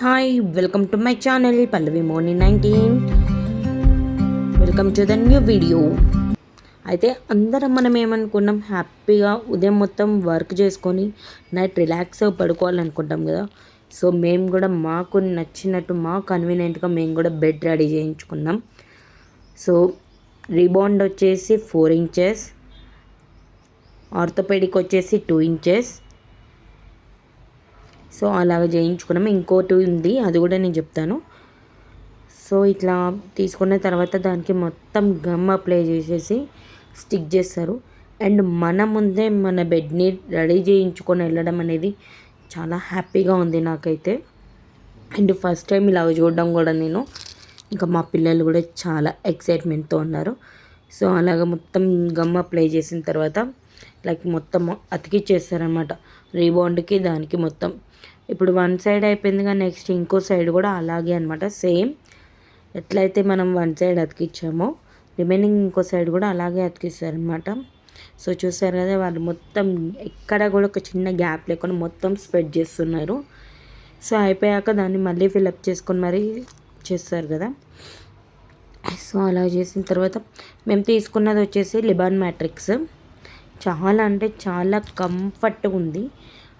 Hi welcome to my channel Pallavi Moni nineteen welcome to the new video అయితే అందరం మనం ఏమనుకున్నాం? హ్యాపీగా ఉదయం మొత్తం వర్క్ చేసుకొని నైట్ రిలాక్స్ పడుకోవాలనుకుంటాం కదా. సో మేము కూడా మాకు నచ్చినట్టు మా కన్వీనియంట్గా మేము కూడా బెడ్ రెడీ చేయించుకున్నాం. సో రీబాండ్ వచ్చేసి ఫోర్ ఇంచెస్ ఆర్థోపెడిక్ వచ్చేసి టూ ఇంచెస్ సో అలాగ చేయించుకున్నాం. ఇంకోటి ఉంది అది కూడా నేను చెప్తాను. సో ఇట్లా తీసుకున్న తర్వాత దానికి మొత్తం గమ్ అప్లై చేసేసి స్టిక్ చేస్తారు. అండ్ మన ముందే మన బెడ్ని రెడీ చేయించుకొని వెళ్ళడం అనేది చాలా హ్యాపీగా ఉంది నాకైతే. అండ్ ఫస్ట్ టైం ఇలా చూడడం కూడా నేను. ఇంకా మా పిల్లలు కూడా చాలా ఎక్సైట్మెంట్తో ఉన్నారు. సో అలాగ మొత్తం గమ్ అప్లై చేసిన తర్వాత లైక్ మొత్తం అతికిచ్చేస్తారనమాట రీబౌండ్కి దానికి మొత్తం ఇప్పుడు వన్ సైడ్ అయిపోయింది కానీ నెక్స్ట్ ఇంకో సైడ్ కూడా అలాగే అనమాట సేమ్. ఎట్లయితే మనం వన్ సైడ్ అతికిచ్చామో రిమైనింగ్ ఇంకో సైడ్ కూడా అలాగే అతికిస్తారనమాట సో చూసారు కదా వాళ్ళు మొత్తం ఎక్కడ కూడా ఒక చిన్న గ్యాప్ లేకుండా మొత్తం స్ప్రెడ్ చేస్తున్నారు. సో అయిపోయాక దాన్ని మళ్ళీ ఫిలప్ చేసుకొని మరీ చేస్తారు కదా. సో అలా చేసిన తర్వాత మేము తీసుకున్నది వచ్చేసి లిబాన్ మ్యాట్రిక్స్. చాలా అంటే చాలా కంఫర్ట్గా ఉంది.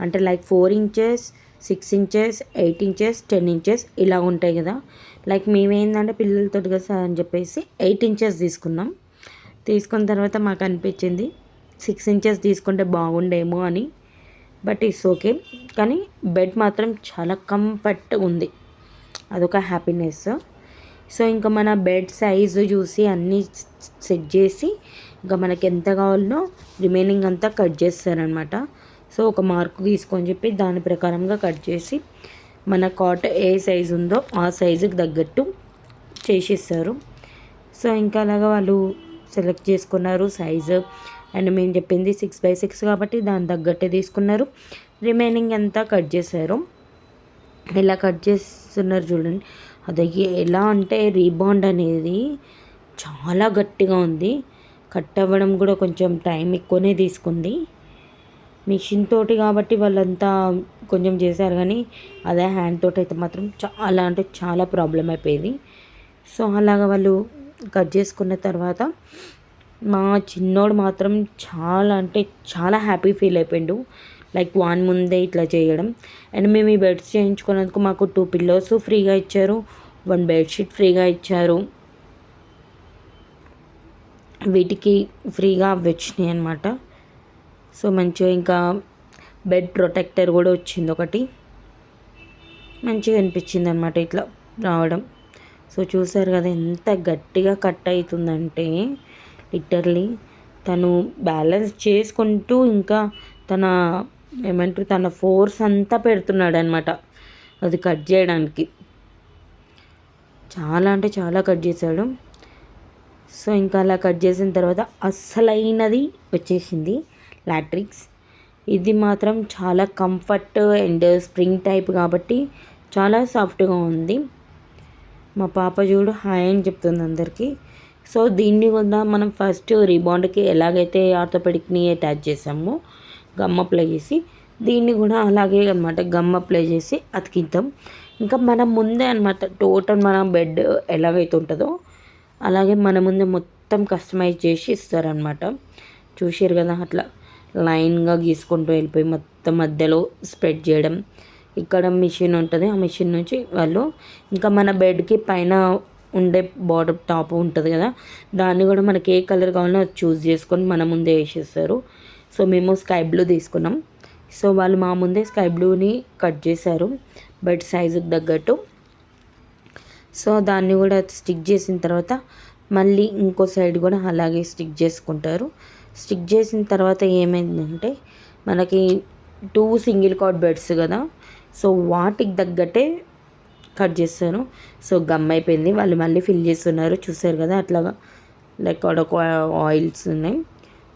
అంటే like four inches six inches eight inches ten inches ఇలా ఉంటాయి కదా. లైక్ మేమేందంటే పిల్లలతో కదా అని చెప్పేసి ఎయిట్ ఇంచెస్ తీసుకున్నాం. తీసుకున్న తర్వాత మాకు అనిపించింది సిక్స్ ఇంచెస్ తీసుకుంటే బాగుండేమో అని. But it's okay. కానీ బెడ్ మాత్రం చాలా కంఫర్ట్ ఉంది. అదొక హ్యాపీనెస్. సో ఇంకా మన బెడ్ సైజు చూసి అన్నీ సెట్ చేసి ఇంకా మనకి ఎంత కావాలనో రిమైనింగ్ అంతా కట్ చేస్తారనమాట సో ఒక మార్క్ తీసుకొని చెప్పి దాని ప్రకారంగా కట్ చేసి మన కాట్ ఏ సైజు ఉందో ఆ సైజుకి తగ్గట్టు చేసిస్తారు. సో ఇంకా అలాగా వాళ్ళు సెలెక్ట్ చేసుకున్నారు సైజు. అండ్ మేము చెప్పింది సిక్స్ బై సిక్స్ కాబట్టి దాని తగ్గట్టే తీసుకున్నారు. రిమైనింగ్ అంతా కట్ చేశారు. ఇలా కట్ చేస్తున్నారు చూడండి. అది ఎలా అంటే రీబాండ్ అనేది చాలా గట్టిగా ఉంది. కట్ అవ్వడం కూడా కొంచెం టైం ఎక్కువనే తీసుకుంది. మిషన్ తోటి కాబట్టి వాళ్ళంతా కొంచెం చేశారు కానీ అదే హ్యాండ్ తోటి అయితే మాత్రం చాలా అంటే చాలా ప్రాబ్లం అయిపోయింది. సో అలాగ వాళ్ళు కట్ చేసుకున్న తర్వాత మా చిన్నోడు మాత్రం చాలా అంటే చాలా హ్యాపీ ఫీల్ అయిపోయిండు. లైక్ వాన్ ముందే ఇట్లా చేయడం. అండ్ మేము ఈ బెడ్స్ చేయించుకున్నందుకు మాకు టూ పిల్లోస్ ఫ్రీగా ఇచ్చారు. వన్ బెడ్షీట్ ఫ్రీగా ఇచ్చారు. వీటికి ఫ్రీగా వచ్చినాయి అనమాట సో మంచిగా ఇంకా బెడ్ ప్రొటెక్టర్ కూడా వచ్చింది ఒకటి. మంచిగా అనిపించింది అనమాట ఇట్లా రావడం. సో చూసారు కదా ఎంత గట్టిగా కట్ అవుతుందంటే లిటర్లీ తను బ్యాలెన్స్ చేసుకుంటూ ఇంకా తన ఏమంటారు తన ఫోర్స్ అంతా పెడుతున్నాడు అనమాట అది కట్ చేయడానికి. చాలా అంటే చాలా కట్ చేశాడు. సో ఇంకా అలా కట్ చేసిన తర్వాత అస్సలైనది వచ్చేసింది. లాట్రిక్స్. ఇది మాత్రం చాలా కంఫర్ట్ అండ్ స్ప్రింగ్ టైప్ కాబట్టి చాలా సాఫ్ట్గా ఉంది. మా పాప చూడు హాయ్ అని చెప్తుంది అందరికీ. సో దీన్ని కూడా మనం ఫస్ట్ రీబాండ్కి ఎలాగైతే ఆర్థోపెడిక్ని అటాచ్ చేసామో గమ్ అప్లై చేసి దీన్ని కూడా అలాగే అనమాట గమ్ అప్లై చేసి అతికిద్దాం. ఇంకా మన ముందే అనమాట టోటల్ మన బెడ్ ఎలాగైతే ఉంటుందో అలాగే మన ముందే మొత్తం కస్టమైజ్ చేసి ఇస్తారనమాట చూసారు కదా అట్లా. లైన్గా గీసుకుంటూ వెళ్ళిపోయి మొత్తం మధ్యలో స్ప్రెడ్ చేయడం. ఇక్కడ మిషన్ ఉంటుంది. ఆ మిషన్ నుంచి వాళ్ళు ఇంకా మన బెడ్కి పైన ఉండే బార్డర్ టాప్ ఉంటుంది కదా దాన్ని కూడా మనకి ఏ కలర్ కావాలో అది చూస్ చేసుకొని మన ముందే వేసేస్తారు. సో మేము స్కై బ్లూ తీసుకున్నాం. సో వాళ్ళు మా ముందే స్కై బ్లూని కట్ చేశారు బెడ్ సైజుకి తగ్గట్టు. సో దాన్ని కూడా స్టిక్ చేసిన తర్వాత మళ్ళీ ఇంకో సైడ్ కూడా అలాగే స్టిక్ చేసుకుంటారు. స్టిక్ చేసిన తర్వాత ఏమైందంటే మనకి టూ సింగిల్ కార్డ్ బెడ్స్ కదా సో వాటికి తగ్గట్టే కట్ చేస్తాను. సో గమ్ అయిపోయింది. వాళ్ళు మళ్ళీ ఫిల్ చేస్తున్నారు. చూసారు కదా అట్లాగా లైక్ ఒక ఆయిల్స్ ఉన్నాయి.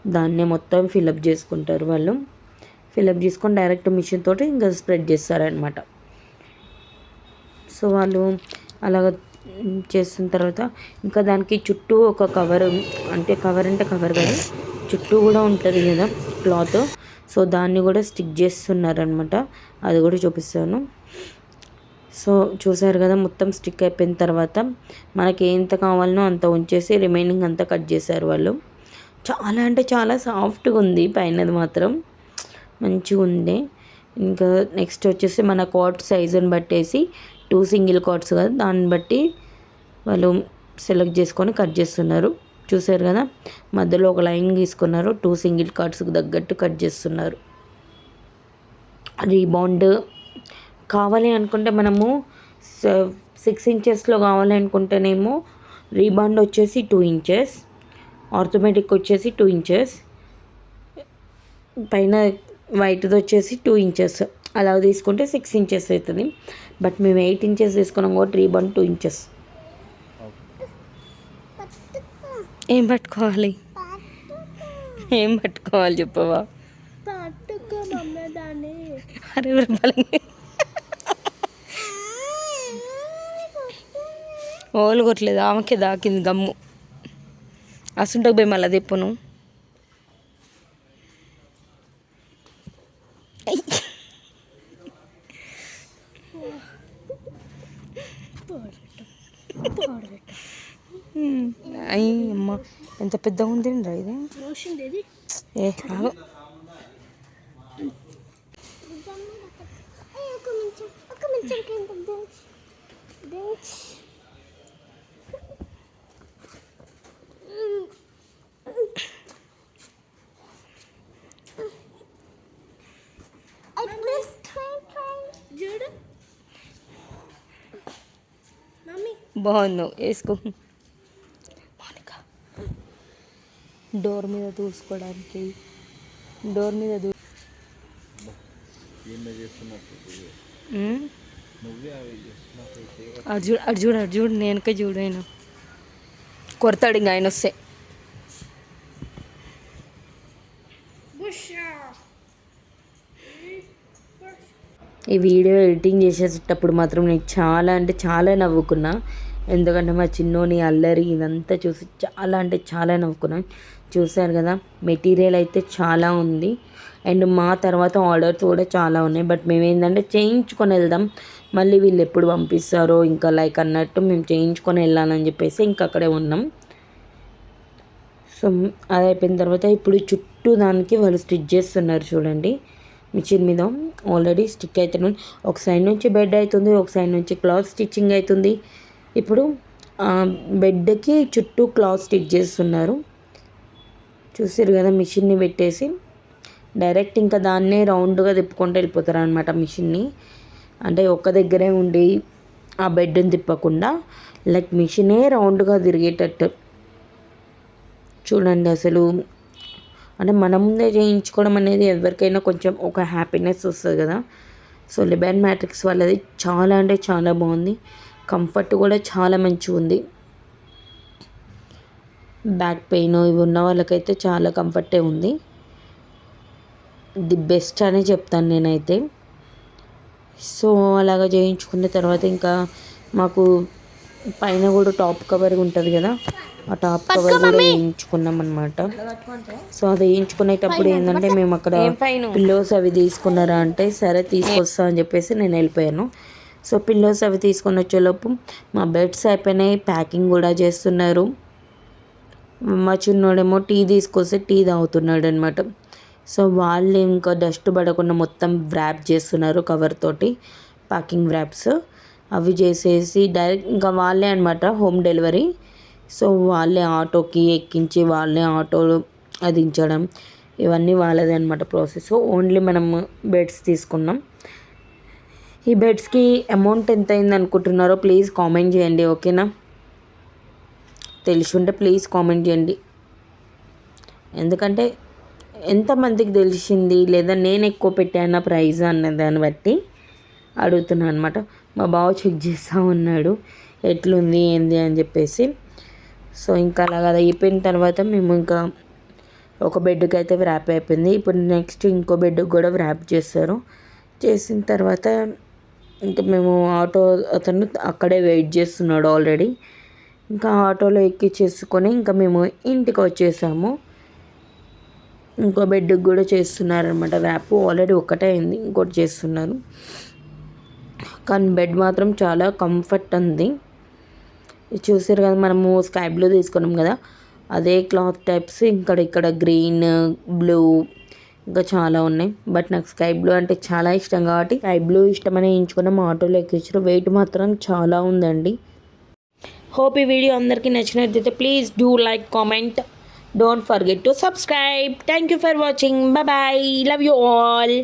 దాన్నే మొత్తం ఫిలప్ చేసుకుంటారు వాళ్ళు. ఫిలప్ చేసుకొని డైరెక్ట్ మిషన్ తోటి ఇంకా స్ప్రెడ్ చేస్తారనమాట సో వాళ్ళు అలాగ చేసిన తర్వాత ఇంకా దానికి చుట్టూ ఒక కవర్ అంటే కవర్ అంటే కవర్ కదా చుట్టూ కూడా ఉంటుంది కదా క్లాత్. సో దాన్ని కూడా స్టిక్ చేస్తున్నారనమాట అది కూడా చూపిస్తాను. సో చూసారు కదా మొత్తం స్టిక్ అయిపోయిన తర్వాత మనకి ఎంత కావాలనో అంత ఉంచేసి రిమైనింగ్ అంతా కట్ చేశారు వాళ్ళు. చాలా అంటే చాలా సాఫ్ట్గా ఉంది పైనది మాత్రం. మంచిగా ఉంది ఇంకా నెక్స్ట్ వచ్చేసి మన కోట్ సైజుని బట్టేసి టూ సింగిల్ కార్డ్స్ కదా దాన్ని బట్టి వాళ్ళు సెలెక్ట్ చేసుకొని కట్ చేస్తున్నారు. చూసారు కదా మధ్యలో ఒక లైన్ తీసుకున్నారు టూ సింగిల్ కార్డ్స్కి తగ్గట్టు కట్ చేస్తున్నారు. రీబాండ్ కావాలి అనుకుంటే మనము సిక్స్ ఇంచెస్లో కావాలి అనుకుంటేనేమో రీబాండ్ వచ్చేసి టూ ఇంచెస్ ఆర్థోమేటిక్ వచ్చేసి టూ ఇంచెస్ పైన వైట్ది వచ్చేసి టూ ఇంచెస్. అలా తీసుకుంటే సిక్స్ ఇంచెస్ అవుతుంది. బట్ మేము ఎయిట్ ఇంచెస్ తీసుకున్నాం కాబట్టి రీబాండ్ టూ ఇంచెస్. ఏం పట్టుకోవాలి? ఏం పట్టుకోవాలి చెప్పవా? అరే ఓలు కొట్టలేదు ఆమెకే దాకింది గమ్ము అసుంటకు పోయి మళ్ళీ తెప్పును. అయ్యి అమ్మ ఎంత పెద్దగా ఉంది రా ఇది? ఏ. ఒక నిమిషం ఒక నిమిషం కింద దించ్ దించ్ చూడు బాగుంది వేసుకో. మౌనిక డోర్ మీద దూసుకోవడానికి డోర్ మీద దూ అటు చూడు అటు చూడు నేనకే చూడు ఆయన కొడతాడు ఇంకా ఆయన వస్తే. బుషా. ఈ వీడియో ఎడిటింగ్ చేసేటప్పుడు మాత్రం నేను చాలా అంటే చాలా నవ్వుకున్నా. ఎందుకంటే మా చిన్నోని అల్లరి ఇదంతా చూసి చాలా అంటే చాలా నవ్వుకున్నాను చూశారు కదా మెటీరియల్ అయితే చాలా ఉంది. అండ్ మా తర్వాత ఆర్డర్స్ కూడా చాలా ఉన్నాయి. బట్ మేము ఏంటంటే చేయించుకొని వెళ్దాం. మళ్ళీ వీళ్ళు ఎప్పుడు పంపిస్తారో ఇంకా లైక్ అన్నట్టు మేము చేయించుకొని వెళ్ళాలని చెప్పేసి ఇంకా అక్కడే ఉన్నాం. సో అది అయిపోయిన తర్వాత ఇప్పుడు చుట్టూ దానికి వాళ్ళు స్టిచ్ చేస్తున్నారు చూడండి. మిషన్ మీద ఆల్రెడీ స్టిక్ అవుతుంది ఒక సైడ్ నుంచి బెడ్ అవుతుంది ఒక సైడ్ నుంచి క్లాత్ స్టిచ్చింగ్ అవుతుంది. ఇప్పుడు బెడ్కి చుట్టూ క్లాత్ స్టిచ్ చేస్తున్నారు. చూసారు కదా మిషన్ని పెట్టేసి. డైరెక్ట్ ఇంకా దాన్నే రౌండ్గా తిప్పుకుంటూ వెళ్ళిపోతారు అనమాట మిషన్ని. అంటే ఒక్క దగ్గరే ఉండి ఆ బెడ్ని తిప్పకుండా లైక్ మిషనే రౌండ్గా తిరిగేటట్టు. చూడండి అసలు. అంటే మన ముందే చేయించుకోవడం అనేది ఎవరికైనా కొంచెం ఒక హ్యాపీనెస్ వస్తుంది కదా. సో లిబెన్ మ్యాట్రిక్స్ వాళ్ళది చాలా అంటే చాలా బాగుంది. కంఫర్ట్ కూడా చాలా మంచిగా ఉంది. బ్యాక్ పెయిన్ ఇవి ఉన్న వాళ్ళకైతే చాలా కంఫర్టే ఉంది. ది బెస్ట్ అనే చెప్తాను నేనైతే. సో అలాగా చేయించుకున్న తర్వాత ఇంకా మాకు పైన కూడా టాప్ కవర్ ఉంటుంది కదా ఆ టాప్ కవర్ కూడా వేయించుకున్నాం అనమాట సో అది వేయించుకునేటప్పుడు ఏంటంటే మేము అక్కడ పిల్లోస్ అవి తీసుకున్నారా అంటే సరే తీసుకొస్తా అని చెప్పేసి నేను వెళ్ళిపోయాను. సో పిల్లోస్ అవి తీసుకొని వచ్చేలోపు మా బెడ్స్ అయిపోయినాయి ప్యాకింగ్ కూడా చేస్తున్నారు. మా చిన్నోడేమో టీ తీసుకొస్తే టీ తాగుతున్నాడు అనమాట సో వాళ్ళు ఇంకా డస్ట్ పడకుండా మొత్తం వ్రాప్ చేస్తున్నారు కవర్ తోటి ప్యాకింగ్ వ్రాప్స్ అవి చేసేసి డైరెక్ట్ ఇంకా వాళ్ళే అనమాట హోమ్ డెలివరీ. సో వాళ్ళే ఆటోకి ఎక్కించి వాళ్ళే ఆటోలు అదించడం ఇవన్నీ వాళ్ళదే అనమాట ప్రాసెస్. ఓన్లీ మనం బెడ్స్ తీసుకున్నాం. ఈ బెడ్స్కి అమౌంట్ ఎంత అయింది అనుకుంటున్నారో ప్లీజ్ కామెంట్ చేయండి ఓకేనా? తెలిసి ఉంటే ప్లీజ్ కామెంట్ చేయండి. ఎందుకంటే ఎంతమందికి తెలిసింది లేదా నేను ఎక్కువ పెట్టాన ప్రైజ్ అన్న దాన్ని బట్టి అడుగుతున్నాను అనమాట మా బావ చెక్ చేస్తూ ఉన్నాడు ఎట్లుంది ఏంది అని చెప్పేసి. సో ఇంకా అలాగ అది అయిపోయిన తర్వాత మేము ఇంకా ఒక బెడ్కి అయితే వ్రాప్ అయిపోయింది. ఇప్పుడు నెక్స్ట్ ఇంకో బెడ్కి కూడా వ్రాప్ చేస్తారు. చేసిన తర్వాత ఇంకా మేము ఆటో అతను అక్కడే వెయిట్ చేస్తున్నాడు ఆల్రెడీ. ఇంకా ఆటోలో ఎక్కిచ్చేసుకొని ఇంకా మేము ఇంటికి వచ్చేసాము. ఇంకో బెడ్కి కూడా చేస్తున్నారనమాట వ్యాప్ ఆల్రెడీ ఒకటే అయింది ఇంకోటి చేస్తున్నారు. కానీ బెడ్ మాత్రం చాలా కంఫర్ట్ ఉంది. ఇది చూసారు కదా మనము స్కై బ్లూ తీసుకున్నాం కదా అదే క్లాత్ టైప్స్ ఇక్కడ ఇక్కడ గ్రీన్ బ్లూ ఇంకా చాలా ఉన్నాయి. బట్ నాకు స్కై బ్లూ అంటే చాలా ఇష్టం కాబట్టి స్కై బ్లూ ఇష్టమని ఎంచుకున్నాం. ఆటోలో ఎక్కించారు వెయిట్ మాత్రం చాలా ఉందండి. హోప్ ఈ వీడియో అందరికీ నచ్చినట్లయితే please do like comment don't forget to subscribe thank you for watching bye love you all